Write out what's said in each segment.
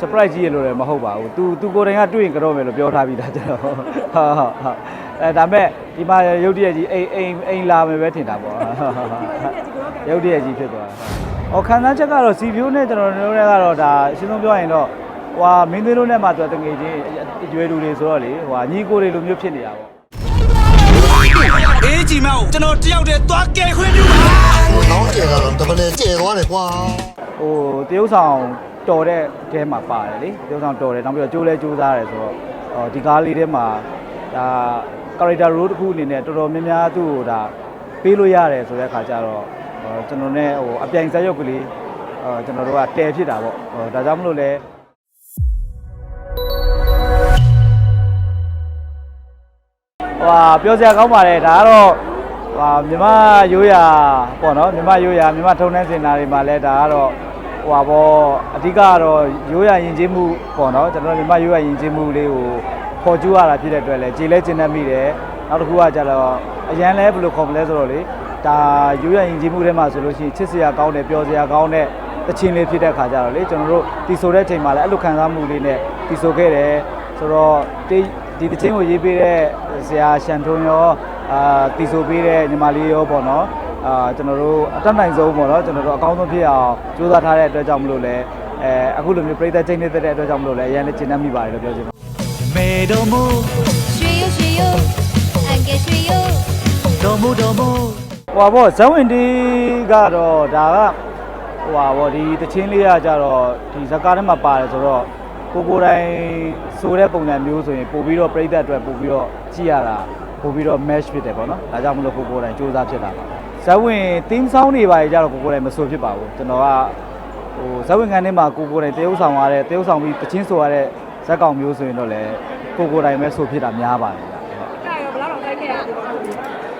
surprise ကြီးရလို့လည်းမဟုတ်ပါဘူး तू तू ကိုယ်တိုင်ကတွေ့ရင်ကြော့မယ်လို့ပြောထားပြီးသားကျွန်တော်ဟုတ်ဟုတ်ဟုတ်အဲဒါမဲ့ဒီမှာရုပ်တရက်ကြီးအိမ်အိမ်အိမ်လာမယ်ပဲထင်တာပေါ့ဟုတ်ဟုတ်ဟုတ်ရုပ်တရက်ကြီးဖြစ်သွားတာဟောခံစားချက်ကတော့စီပြိုးနဲ့ကျွန်တော်တို့တွေကတော့ဒါအရှင်းဆုံးပြောရင်တော့ဟွာမင်းသွေးတို့နဲ့မှသူတငယ်ချင်းအကျွဲလူတွေဆိုတော့လေဟွာညီကိုတွေလိုမျိုးဖြစ်နေတာပေါ့အေးကြီးမောက်ကျွန်တော်တယောက်တည်းသွားကဲခွင့်ပြုပါဟိုနောင်းကျဲကတော့တပနဲ့ကျဲသွားတယ်ကွာ ဟိုတရုပ်ဆောင်တော်တဲ့တဲမှာပါတယ်လေတရုပ်ဆောင်တော်တယ်နောက်ပြီးတော့ကြိုးလဲကြိုးစားတယ်ဆိုတော့ဟောဒီကားလေးထဲမှာဒါ character role တစ်ခုအနေနဲ့တော်တော်များများသူ့ကိုဒါပေးလို့ရတယ်ဆိုတဲ့အခါကျတော့ဟောကျွန်တော်နဲ့ဟိုအပြိုင်ဆက်ရုပ်ကလေးဟောကျွန်တော်တို့ကတဲဖြစ်တာပေါ့ဟောဒါကြောင့်မလို့လဲဟွာပြောစရာကောင်းပါတယ်ဒါကတော့ဟွာမြမရိုးရာပေါ့နော်မြမရိုးရာမြမထုံနှန်းစင်တာတွေမှာလဲဒါကတော့ ဟွာပေါ့အဓိကကတော့ရိုးရာယဉ်ကျေးမှုပေါ့နော်ကျွန်တော်တို့မြမရိုးရာယဉ်ကျေးမှုလေးကိုပေါ်ကျူးရတာဖြစ်တဲ့အတွက်လဲကြည်လဲကျင်တတ်မိတယ်နောက်တစ်ခုကကျတော့အရန်လဲဘယ်လိုခေါ်မလဲဆိုတော့လေဒါရိုးရာယဉ်ကျေးမှုထဲမှာဆိုလို့ရှိရင်ချစ်စရာကောင်းတယ်ပျော်စရာကောင်းတဲ့တခြင်းလေးဖြစ်တဲ့ခါကျတော့လေကျွန်တော်တို့တီဆိုတဲ့ချိန်မှာလဲအဲ့လိုခံစားမှုလေးနဲ့တီဆိုခဲ့တယ်ဆိုတော့ဒီဒီတခြင်းကိုရေးပေးတဲ့ဆရာရှန်ထုံးရောအာတီဆိုပေးတဲ့ညီမလေးရောပေါ့နော် အာကျွန်တော်တို့အတက်နိုင်ဆုံးပေါ့နော်ကျွန်တော်တို့အကောင်းဆုံးဖြစ်အောင်ကြိုးစားထားတဲ့အတွက်ကြောင့်မလို့လဲအဲအခုလိုမျိုးပြည်သက်ချိန်နေတဲ့အတွက်ကြောင့်မလို့လဲအရင်လည်းကျဉ်းနှံ့မိပါတယ်လို့ပြောချင်ပါတယ်မေတော်မူရွှေရရွှေရအန်ကရွှေရတော်မူတော်မူဟွာပေါ့ဇဝင်ဒီကတော့ဒါကဟွာပေါ့ဒီတချင်းလေးကကြတော့ဒီဇကာထဲမှာပါတယ်ဆိုတော့ကိုကိုတိုင်းဆိုတဲ့ပုံစံမျိုးဆိုရင်ပို့ပြီးတော့ပြည်သက်အတွက်ပို့ပြီးတော့ကြည့်ရတာပို့ပြီးတော့ match ဖြစ်တယ်ပေါ့နော်ဒါကြောင့်မလို့ကိုကိုတိုင်းစူးစမ်းဖြစ်တာပါ ဇဝင် theme song တွေပါကြတော့ကိုကိုယ်တိုင်မဆိုဖြစ်ပါဘူးကျွန်တော်ကဟိုဇဝင်ခန်းထဲမှာကိုကိုယ်တိုင်တရုပ်ဆောင်ရတဲ့တရုပ်ဆောင်ပြီးတချင်းဆိုရတဲ့ဇက်ကောင်မျိုးဆိုရင်တော့လေကိုကိုယ်တိုင်ပဲဆိုဖြစ်တာများပါတယ်ဗျ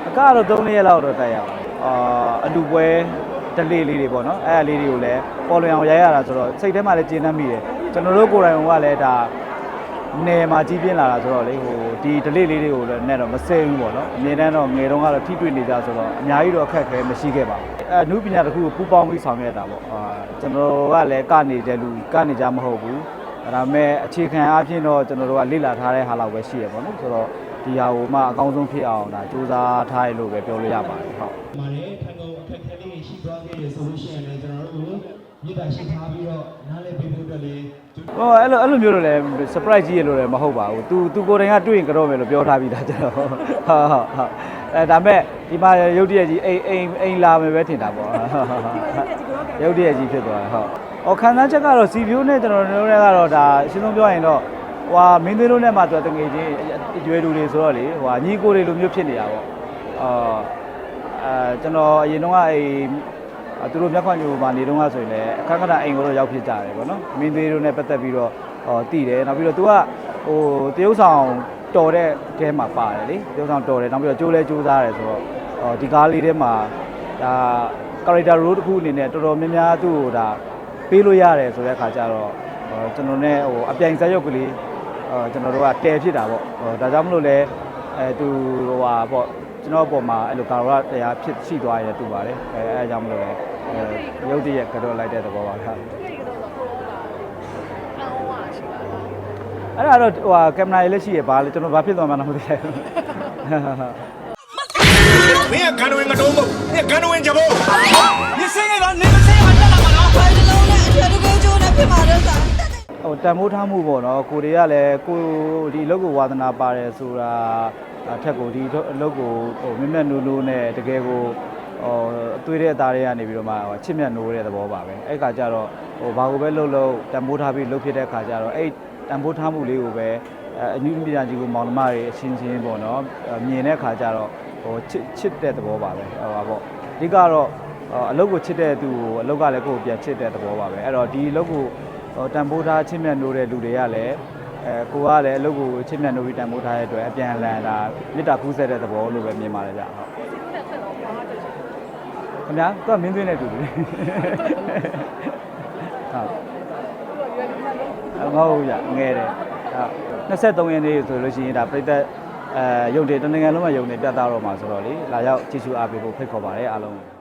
အကတော့3ရက်လောက်တော့တိုက်ရပါတယ်အာအလူပွဲတလေးလေးတွေပေါ့နော်အဲ့အလေးတွေကိုလည်းပေါ်လွင်အောင်ရိုက်ရတာဆိုတော့စိတ်ထဲမှာလည်းကျဉ်းနှံ့မိတယ်ကျွန်တော်တို့ကိုယ်တိုင်ကလည်းဒါ နယ်မှာကြီးပြင်းလာတာဆိုတော့လေဟိုဒီဒလေးလေးတွေကိုလည်းနဲ့တော့မစဲဘူးပေါ့နော်အမြင်တမ်းတော့ငယ်တုန်းကတော့ထိတွေ့နေကြဆိုတော့အများကြီးတော့အခက်အခဲမရှိခဲ့ပါဘူးအဲနုပညာတစ်ခုကိုပူပေါင်းပြီးဆောင်ရွက်တာပေါ့အာကျွန်တော်ကလည်းကနေကြလူကနေကြမဟုတ်ဘူးဒါပေမဲ့အခြေခံအားဖြင့်တော့ကျွန်တော်တို့ကလေ့လာထားတဲ့ဟာလောက်ပဲရှိရပေါ့နော်ဆိုတော့ဒီဟာကိုမှအကောင်းဆုံးဖြစ်အောင်ဒါစူးစမ်းထားရလို့ပဲပြောလို့ရပါတယ်ဟုတ်ပါတယ်ထံကုန်အခက်အခဲလေးတွေရှိသွားခဲ့တယ်ဆိုလို့ရှိရင်လည်းကျွန်တော်တို့ မြေတားရှိထားပြီးတော့နားလည်ပေးဖို့အတွက်လေးဟိုအဲ့လိုအဲ့လိုမျိုးတော့လည်း surprise ကြီးရလို့လည်းမဟုတ်ပါဘူး तू तू ကိုယ်တိုင်ကတွေ့ရင်ကြော့မယ်လို့ပြောထားပြီးသားကျွန်တော်ဟုတ်ဟုတ်ဟုတ်အဲဒါမဲ့ဒီမှာရုပ်တရက်ကြီးအိမ်အိမ်အိမ်လာမယ်ပဲထင်တာပေါ့ဟုတ်ဟုတ်ဟုတ်ရုပ်တရက်ကြီးဖြစ်သွားတယ်ဟုတ်ဟောခံစားချက်ကတော့စီပြိုးနဲ့ကျွန်တော်တို့တွေကတော့ဒါအရှင်းဆုံးပြောရင်တော့ဟွာမင်းသွေးတို့နဲ့မှသူတငယ်ချင်းအကျွဲလူတွေဆိုတော့လေဟွာညီကိုတွေလိုမျိုးဖြစ်နေတာပေါ့အာအဲကျွန်တော်အရင်တော့ကအဲ့အဲ သူတို့မြက်ခွန်ညိုမှာနေတော့ကဆိုရင်လည်းအခက်ခဏအိမ်ကိုတော့ရောက်ဖြစ်ကြတယ်ပေါ့နော်မင်းသေးတို့နဲ့ပတ်သက်ပြီးတော့ဟောတည်တယ်နောက်ပြီးတော့ तू ကဟိုတရုပ်ဆောင်တော်တဲ့တဲမှာပါတယ်လေတရုပ်ဆောင်တော်တယ်နောက်ပြီးတော့ကြိုးလဲကြိုးစားတယ်ဆိုတော့ဟောဒီကားလေးထဲမှာဒါ character role တစ်ခုအနေနဲ့တော်တော်များများသူ့ကိုဒါပေးလို့ရတယ်ဆိုတဲ့အခါကျတော့ဟောကျွန်တော်နဲ့ဟိုအပြိုင်ဆက်ရုပ်ကလေးဟောကျွန်တော်တို့ကတဲဖြစ်တာပေါ့ဟောဒါကြောင့်မလို့လဲအဲသူဟိုဟာပေါ့ကျွန်တော်အပေါ်မှာအဲ့လိုကာရတရားဖြစ်ရှိသွားရဲတူပါတယ်အဲအဲအကြောင်းမလို့လဲအဲ ရုပ်တရက်ကတော့လိုက်တဲ့သဘောပါဗျာအဲ့ဒါတော့ဟိုကင်မရာလေးရှိရပါလေကျွန်တော်ဘာဖြစ်သွားမှန်းမသိဘူးမင်းကကန်ဝင်ငတုံးမို့မင်းကန်ဝင်ကြမို့မင်းစင်းနေတော့နေမစင်းမှာတက်လာမှာနော်ဘယ်လိုလဲအထွေထွေကြိုးနဲ့ဖြစ်မှာတော့စားဟိုတန်မိုးထားမှုပေါ့နော်ကိုတွေကလည်းကိုဒီအလုပ်ကိုဝါသနာပါတယ်ဆိုတာအထက်ကိုဒီအလုပ်ကိုဟိုမြတ်မြတ်နူးနူးနဲ့တကယ်ကို ဟိုအသွေးတဲ့အသားတွေကနေပြီးတော့မှဟိုချစ်မြတ်နိုးတဲ့သဘောပါပဲအဲ့ခါကျတော့ဟိုဘာကိုပဲလှုပ်လှုပ်တန်မိုးထားပြီးလှုပ်ဖြစ်တဲ့ခါကျတော့အဲ့တန်ဖိုးထားမှုလေးကိုပဲအဲအနည်းပညာကြီးကိုမောင်နှမတွေအချင်းချင်းပေါ့နော်အဲမြင်တဲ့ခါကျတော့ဟိုချစ်ချစ်တဲ့သဘောပါပဲဟိုပါပေါ့အဓိကတော့အော်အလုပ်ကိုချစ်တဲ့သူကိုအလုပ်ကလည်းကိုယ့်ကိုပြန်ချစ်တဲ့သဘောပါပဲအဲ့တော့ဒီအလုပ်ကိုဟိုတန်ဖိုးထားချစ်မြတ်နိုးတဲ့လူတွေကလည်းအဲကိုကလည်းအလုပ်ကိုချစ်မြတ်နိုးပြီးတန်ဖိုးထားတဲ့အတွက်အပြန်အလှန်ဒါမေတ္တာကူးဆက်တဲ့သဘောလို့ပဲမြင်ပါတယ်ဗျဟုတ် ခင်ဗျာသူကမင်းသွင်းတဲ့တူတယ်ဟုတ်မဟုတ်ရငယ်တယ်ဟုတ်23ရက်နေ့ဆိုလို့ရှိရင်ဒါပြိသက်အဲရုံတွေတနင်္ဂနွေလုံးမှာရုံတွေပြတ်သားတော့မှာဆိုတော့လေလာရောက်ကြည့်ရှုအားပေးဖို့ဖိတ်ခေါ်ပါတယ်အားလုံး